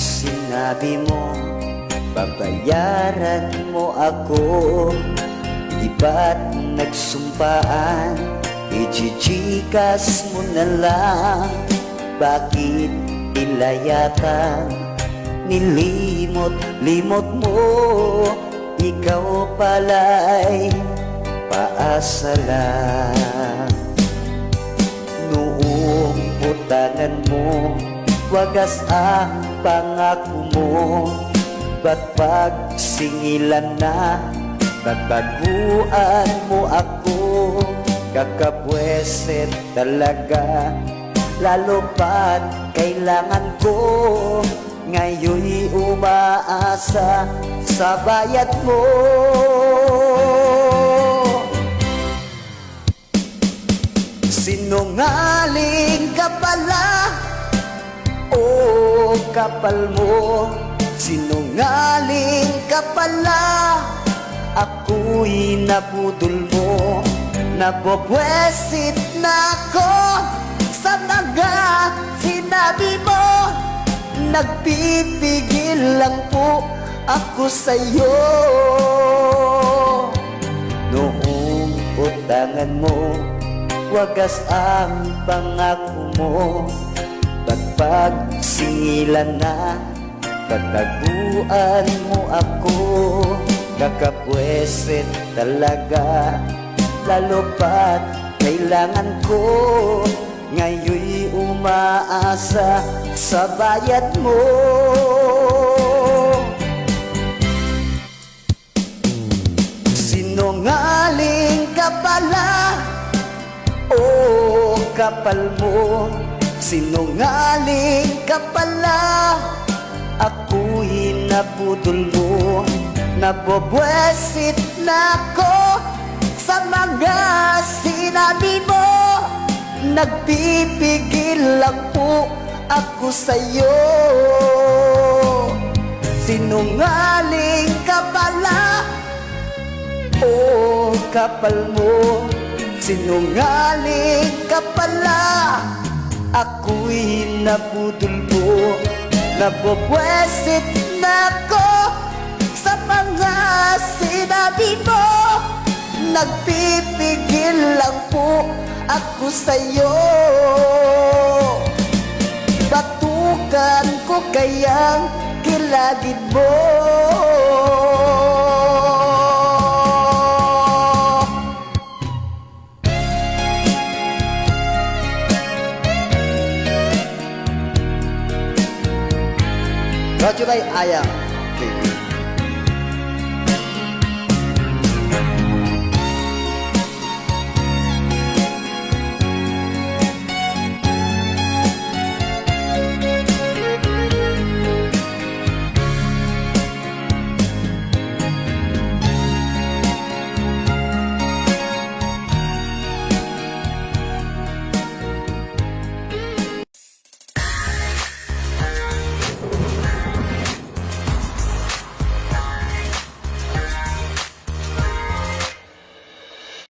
Sinabi mo, babayaran mo ako Di ba't nagsumpaan, ichichikas mo na lang Bakit ilayatan, nilimot-limot mo? Ikaw pala'y paasa lang. Noong utangan mo Wagas ang pangako mo. Ba't pagsingilan na? Tataguan mo ako? Kakapweset talaga. Lalo pa't kailangan ko. Ngayon'y umaasa sa bayat mo. Sinungaling ka pala O kapal mo. Sinungaling ka pala. Ako'y nabudol mo. Nabobwesit na ako Sa mga sinabi mo. Nagpipigil lang po ako sa'yo. Noong utangan mo Wagas ang pangako mo Ba't pagsingilan na. Tataguan mo ako. Kakapweset talaga. Lalo pa't kailangan ko. Ngayon'y umaasa sa bayat mo. Sinungaling ka pala. O kapal mo Sinungaling ka pala. Ako'y nabudol mo. Nabobwesit na ako Sa mga sinabi mo. Nagpipigil lang po ako sa'yo. Sinungaling ka pala. O kapal mo Sinungaling ka pala Ako'y nabudol mo Nabobwesit na ako Sa mga sinabi mo. Nagpipigil lang po ako sa'yo. Batukan ko kayang kilagid mo Brought to